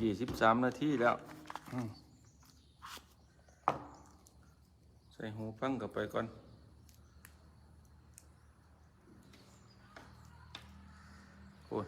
ยี่สิบสามนาทีแล้ว ใส่หูฟังกลับไปก่อนโอ้ย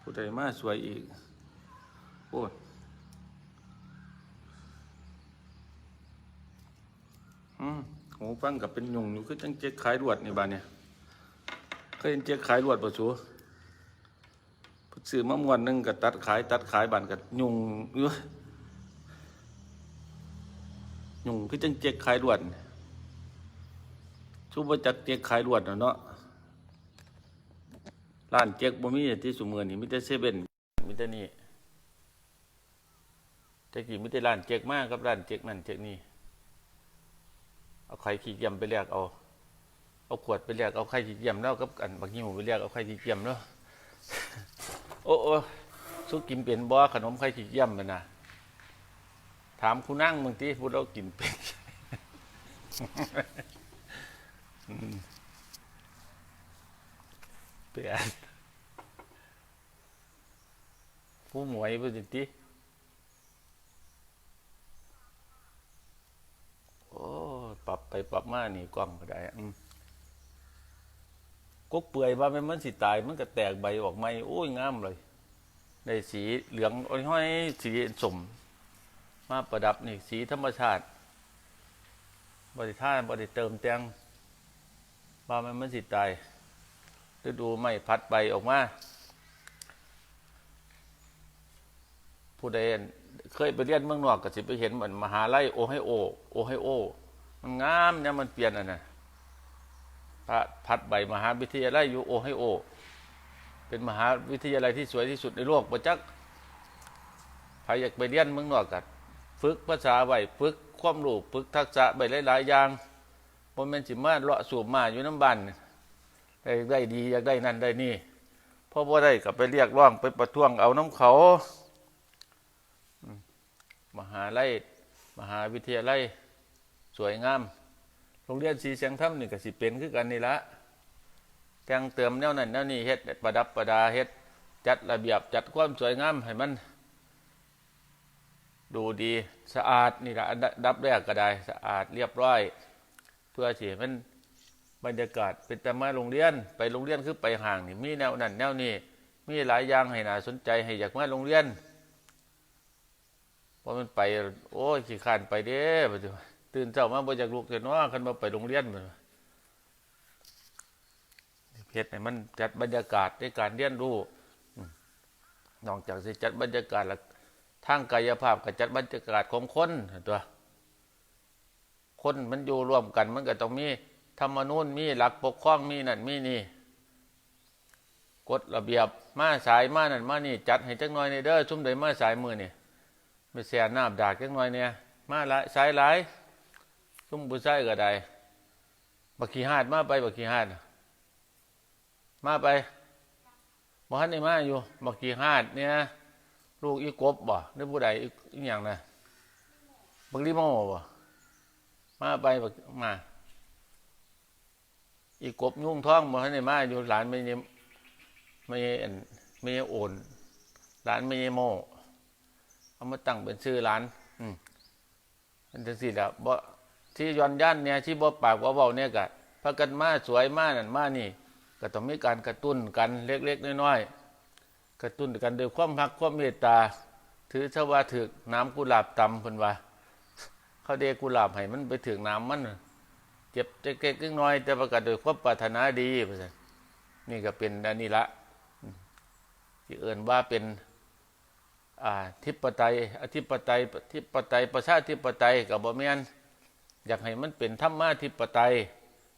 ผู้ใดมาสวยอีก โอ้ยหูฟังกับเป็นยุงอยู่คือจังเจ๊กขายรวดนี่บ้านเนี่ยเคยเห็นเจ๊กขายรวดป่ะสู ซื้อมะม่วนหนึงก็ตัดขาย ตัดขายบานกับยุงอยู่ยุงคือจังเจ๊กขายรวนี่ชูบจักเจ๊กขายรวนเนาะร้านเจ๊กบ่มีที่สุเมือนี่มีแต่เซเว่นมีแต่นี่ต่กี้มีแต่ร้านเจ๊กมากกับร้านเจ๊กนั่นเจ๊กนี่เอาไข่ขี้เกียมไปแลกเอาเอาขวดไปแลกเอาไข่ขี้เกียมแล้วกับอันบางทีผมไปแลกเอาไข่ขี้เกียมแล้ว อ้โอ้สุกินเป็นบ่ขนมไข่ขี้เกียมมันนะถามคุณนั่งบางทีพูดเรากินเป็นเปลี่ยนผู้หมวยผู้จิติโอ้ ปรับไปปรับมานี่กล้องก็ได้อืม กกเปื่อยว่ามันมันสิตาย มันก็แตกใบออกไมาโอ้ยงามเลยได้สีเหลืองอ้อยห้อยสีสม มาประดับนี่สีธรรมชาติบริท่าบริเติมแตงว่ามันมันสิตายฤดูไม่พัดใบออกมาผู้ใดเคยไปเรียนเมืองนอกก็สิไปเห็นเหมือนมหาลัยโอไฮโอ โอไฮโอ มันงามเนี่ยมันเปลี่ยนอะนะ ระพัดใบมหาวิทยาลัยยูโอไฮโอ เป็นมหาวิทยาลัยที่สวยที่สุดในโลกประจักษ์ใครอยากไปเรียนเมืองนอกกันฝึกภาษาไว้ฝึกความรู้ฝึกทักษะไปหลายๆอย่างบนเป็นสิมาเลาะสูบมาอยู่น้ำบันได้ได้ดีอยากได้นั่นได้นี่พราะว่าได้กับไปเรียกร้องไปประท้วงเอาน้ำเขา มหาลัยมหาวิทยาลัยสวยงาม รงเรียนสีเสียงธรรมนี่ก็สิเป็นคือกันนี่ละแต่งเติมแนวนั้นแนวนี้เฮ็ดประดับประดาเฮ็ดจัดระเบียบจัดความสวยงามให้มัน ดูดีสะอาดนี่ละดับแรกก็ได้สะอาดเรียบร้อย เพื่อที่มันบรรยากาศเป็นแต่มาโรงเรียน ไปโรงเรียนคือไปห่างนี่มีแนวนั้นแนวนี้มีหลายอย่างให้น่าสนใจให้อยากมาโรงเรียนพอมันไป โอ้ยขี้ขานไปเด้บัดนี้ ตื่นเช้ามาบ่อยากลุกแต่น้อคันมาไปโรงเรียนมันเฮ็ดให้มันจัดบรรยากาศในการเรียนรู้นอกจากสิจัดบรรยากาศแล้วทางกายภาพก็จัดบรรยากาศของคนตัว คนมันอยู่ร่วมกัน มันก็ต้องมีธรรมนูญมีหลักปกครองมีนั่นมีนี่กฎระเบียบมาสายมานั่นมานี่ จัดให้จักหน่อยในเด้อชุ่มใดมาสายมือนี่ไม่เสียน้ำดากจังหน่อยเนี่ยมาหลายสายหลาย ซุ่มบุษายก็ได้ บักขี้หาดมาไป บักขี้หาดมาไปบ่ทันได้มาอยู่ บักขี้หาดเนี่ย ลูกอีกบบ่หรือผู้ใดอีกอย่างน่ะบักลิโม่บ่มาไปบักมา อีกบยุ่งท้องบ่ทันได้มาอยู่หลานไม่ยมไม่อันไม่โอนหลานไม่โม่เอามาตั้งเป็นชื่อร้าน อืมอันจังสิละบ่ ที่ย้อนย่านเนี่ยที่บ่ปากบ่เบาเนี่ยก็พากันมาสวยมานั่นมานี่ ก็ต้องมีการกระตุ้นกันเล็กๆน้อยๆกระตุ้นกันด้วยความรักความเมตตา ถือชว่าถึกน้ำกุหลาบตำเพิ่นว่าเขาเดกุหลาบให้มันไปถึงน้ำมันเจ็บจะเก๊กๆน้อยแต่ประกาศโดยความปรารถนาดีว่าซั่นนี่ก็เป็นอันนี้ละที่เอิ่นว่าเป็นอ่าทิปไตยอธิปไตยทิปไตยประชาธิปไตยกับบ่แม่น อยากให้มันเป็นธรรมะธิปไตย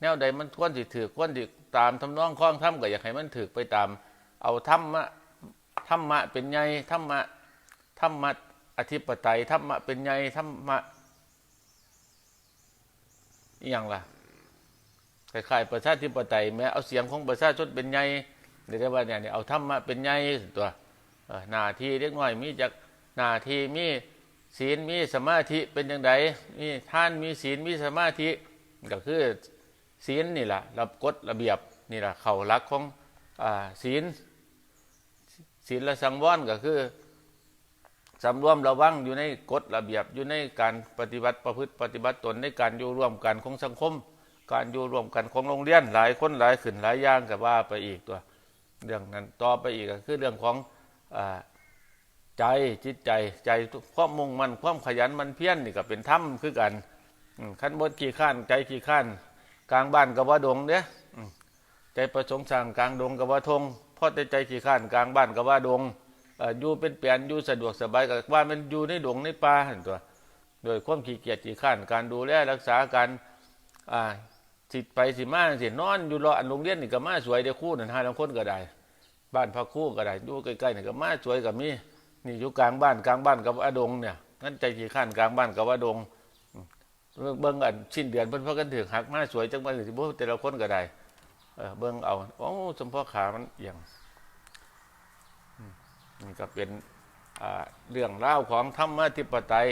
แนวใดมันควรสิถือควรสิตามทำนองคล้องธรรมก็อยากให้มันถือไปตาม เอาธรรมะธรรมะเป็นไงธรรมะธรรมะอธิปไตยธรรมะเป็นไงธรรมะอย่างล่ะคล้ายๆประชาธิปไตยแม้เอาเสียงของประชาชนเป็นไงเรียกว่าเนี่ยเอาธรรมะเป็นไงตัวหน้าที่เล็กน้อยมีจากหน้าที่มี ศีลมีสมาธิเป็นอย่างไรมีท่านมีศีลมีสมาธิก็คือศีลนี่แหละระกฎระเบียบนี่แหละเข่ารักของศีลศีลและสังวรก็คือสำรวมระวังอยู่ในกฎระเบียบอยู่ในการปฏิบัติประพฤติปฏิบัติตนในการอยู่ร่วมกันของสังคม การอยู่ร่วมกันของโรงเรียนหลายคนหลายขึ้นหลายอย่างกับว่าไปอีกตัว เรื่องนั้นต่อไปอีกก็คือเรื่องของอ ใจจิตใจใจความมุ่งมันความขยันมันเพี้ยรนี่ก็เป็นถ้ำคือกันขั้นบดขี้ข้านใจขี้ข้านกลางบ้านกับว่าดงเด้อืมใจประสงค์สร้างกลางดงกับว่าทงพราะแต่ใจขี้ข้านกลางบ้านกับว่าดงอยู่เป็นเปลี่ยนอยู่สะดวกสบายกับว่ามันอยู่ในดงในป่าหั่นตัว โดยความขี้เกียจขี้ข้านการดูแลรักษาการอ่าสิไปสิมาสินอนอยู่รออันโรงเรียนนี่ก็มาสวยเด้อคู่นั่นห้าลางคนก็ได้ บ้านพักคู่ก็ได้อยู่ใกล้ๆนี่ก็มาสวยกับมี นี่อยู่กลางบ้านกลางบ้านกับอดงเนี่ยนั่นใจขี้ข้านกลางบ้านกับอดงเบิ่งอันสิ้นเดือนเพิ่นพากันถึงหักมาสวยจังว่าสิบ่แต่ละคนก็ได้เบิ่งเอาโอ้สมพ่อขามันเอียงนี่ก็เป็นเรื่องเล่าของธรรมะธิปไตย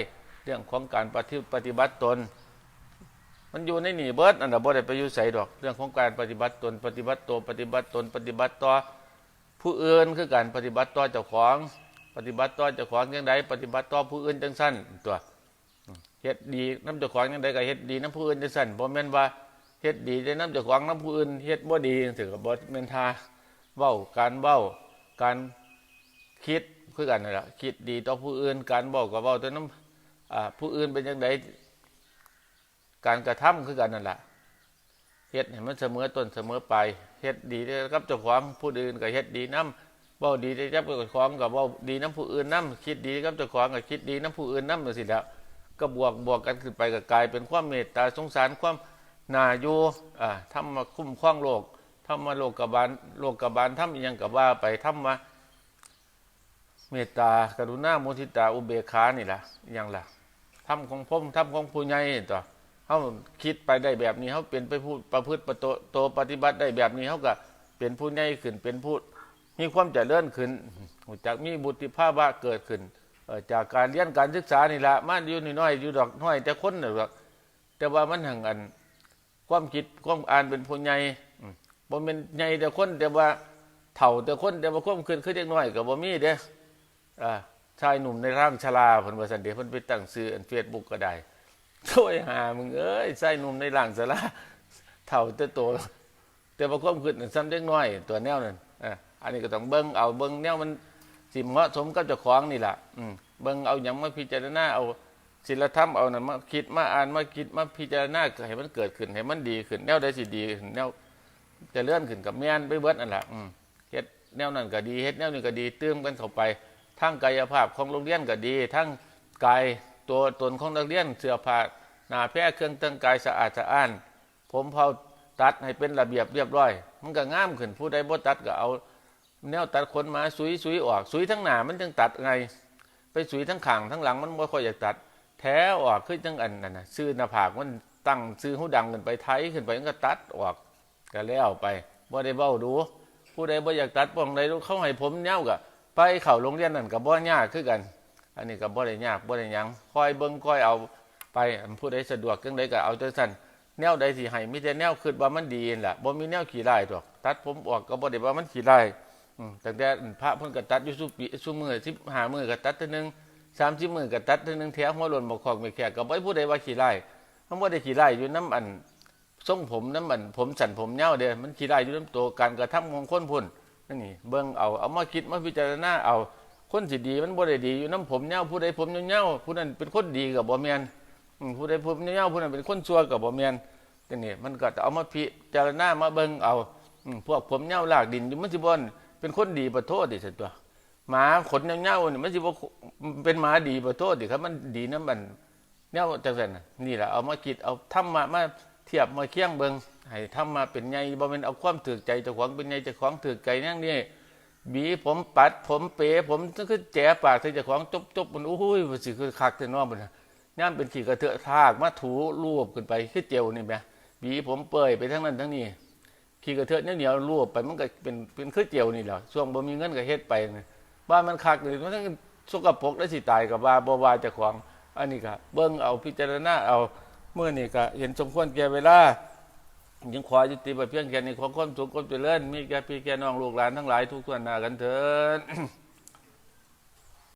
เรื่องของการปฏิปฏิบัติตน มันอยู่ในหนีเบิร์ดอันดับบ่ได้ไปอยู่ใส่ดอก เรื่องของการปฏิบัติตน ปฏิบัติตัวปฏิบัติตน ปฏิบัติต่อผู้อื่นคือการปฏิบัติต่อเจ้าของ ปฏิบัติต่อเจ้าของย่างใดปฏิบัติต่อผู้อื่นจังสั้นตัวเฮ็ดดีน้ำเจ้าของย่างใดก็เฮ็ดดีน้ำผู้อื่นจังสั้นบ่แม่นว่าเฮ็ดดีได้น้ำเจ้าของน้ำผู้อื่นเฮ็ดบ่ดีถือกับบ่แม่นทาเว้าการเว้าการคิดคือกันนั่นแหละคิดดีต่อผู้อื่น การเว้าก็เว้าต่น้ำผู้อื่นเป็นจังไดการกระทำคือกันนั่นแหละเฮ็ดให้มันเสมอต้นเสมอไปเฮ็ดดีได้กับเจ้าของผู้อื่นก็เฮ็ดดีน้ำ ว้าดีได้กับเจ้าของก็เว้าดีน้ำผู้อื่นน้ำคิดดีกับเจ้าของก็คิดดีน้ำผู้อื่นน้ำจังซี่แล้วก็บวกบวกกันขึ้นไปก็กลายเป็นความเมตตาสงสารความนาอยู่อ่าทำมาคุ้มครองโลกทำมาโลกกบาลโลกกบาลทำยังก็ว่าไปทำมาเมตตากรุณามุทิตาอุเบกขานี่ล่ะยังล่ะทำของผมทำของผู้ใหญ่ตัวเขาคิดไปได้แบบนี้เขาเป็นไปพูดประพฤติประโตโตปฏิบัติได้แบบนี้เขาก็เป็นผู้ใหญ่ขึ้นเป็นผู้ มีความเจริญขึ้นจากมีบุตรภาวะเกิดขึ้นจากการเรียนการศึกษานี่ละมันอยู่น้อยอยู่ดอกน้อย แต่คนน่ะดอกแต่ว่ามันห่างกัน ความคิดความอ่านเป็นผู้ใหญ่อืมบ่เป็นใหญ่แต่คนแต่ว่าเฒ่าแต่คนแต่ว่าความขึ้นคือเด็กน้อยก็บ่มีเด้อชายหนุ่มในร่างชราเพิ่นว่าซั่นเด้เพิ่นไปตั้งชื่ออัน Facebook ก็ได้โถ่หามึงเอ้ยใส่หนุ่มในหลังสละเท่าแต่โตแต่ว่าความขึ้นซ้ำเล็กน้อยตัวแนวนั่น อันนี้ก็ต้องเบิ้งเอาเบิ้งแนวมันสิเหมาะสมกับเจ้าของนี่แหละอืมเบิ้งเอาอย่างมาพิจารณาเอาศิลธรรมเอานั่นมาคิดมาอ่านมาคิดมาพิจารณาให้มันเกิดขึ้นให้มันดีขึ้นแนวใดสิดีขึ้นแนวจะเลื่อนขึ้นกับแม่นไปเบิดนั่นแหละเฮ็ดแนวนั้นก็ดีเฮ็ดแนวนี้ก็ดีเติมกันเข้าไปทั้งกายภาพของโรงเรียนก็ดีทั้งกายตัวตนของนักเรียนเสื้อผ้าหน้าแพร่เครื่องแต่งกายสะอาดสะอ้าน ผมเผาตัดให้เป็นระเบียบเรียบร้อย มันก็ง่ามขึ้นผู้ใดบ่ตัดก็เอา แนวตัดขนมาสุยสุยออกสุยทั้งหนามันจึงตัดไง ไปสุยทั้งขางทั้งหลังมันบ่ค่อยอยากตัด แท้ออกคือจังอันนั่นนะซื้อหน้าผากมันตั้งซื้อหูดังขึ้นไปไทยขึ้นไปมันก็ตัดออกก็แล้วไปบ่ได้เว้าดู ผู้ใดบ่อยากตัดป้องใดรู้เขาให้ผมเน่าก็ไปเข้าโรงเรียนนั่นก็บ่ยากคือกัน อันนี้ก็บ่ได้ยากบ่ได้ยังคอยเบิ่งคอยเอาไปผู้ใดสะดวกจังใดก็เอาจังซั่นแนวใดสิให้มีแต่แนวคิดว่ามันดีนั่นแหละบ่มีแนวขี้ร้ายดอก ตัดผมออกก็บ่ได้ว่ามันขี้ร้ ตั้งแต่พระเพิ่นก็ตัดยู่ซุปีซุมื้อ15มื้อก็ตัดเทื่อนึง30มื้อก็ตัดเทื่อนึงแถวหัวหล่นบ่คอกไม่แขกก็บ่ให้ผู้ใดว่าขี้ร้ายมันบ่ได้ขี้ร้ายอยู่น้ำอันทรงผมน้ำอันผมสันผมยาวเด้มันขี้ร้ายอยู่น้ำตัวการกระทำของคนพุ่นนั่นนี่เบิ่งเอาเอามาคิดมาพิจารณาเอาคนสิดีมันบ่ได้ดีอยู่น้ำผมยาวผู้ใดผมยาวๆผู้นั้นเป็นคนดีก็บ่แม่นผู้ใดผู้นี้ย้าผู้นั้นเป็นคนชั่วกับบ่แม่นจังนี่มันก็เอามาพิจารณามาเบิ่งเอาพวกผมเย้าลากดินอยู่มันสิบ่น เป็นคนดีบ่โทษดิซั่นตัวหมาขนเย้าๆนี่มันสิบ่เป็นหมาดีบ่โทษดิครับ มันดีนำมันแนวจังซั่นน่ะนี่ล่ะเอามาคิดเอาธรรมะมาเทียบมาเคียงเบิงให้ธรรมะเป็นใหญ่บ่แม่นเอาความถูกใจเจ้าของเป็นใหญ่เจ้าของถูกใจอย่งนี้บีผมปัดผมเปผมคือแจ๋ปากใส่เจ้าของจบๆมันโอ้ยว่าสิคือคักแต่น้อมันน่ะย่ามเป็นขี่กระเทอะทากมาถูรูปขึ้นไปคือเจลนี่แหมบีผมเปื่อยไปทั้งนั้นทั้งนี้ ขี่กระเทือนเหนียวๆรั่วไปมันก็เป็นเป็นคือเจลนี่แหละช่วงบ่มีเงินก็เฮ็ดไปนะบ้านมันคักเลยมันทั้งสกปรกและสิตายกับว่าบ่ว่าเจ้าของอันนี้ก็เบิ่งเอาพิจารณาเอาเมื่อนี่ก็เห็นสมควรแก่เวลายังขอยุติไปเพียงแค่นี้ขอความสุขความเจริญมีแก่พี่แก่น้องลูกหลานทั้งหลายทุกส่วนหน้ากันเถิด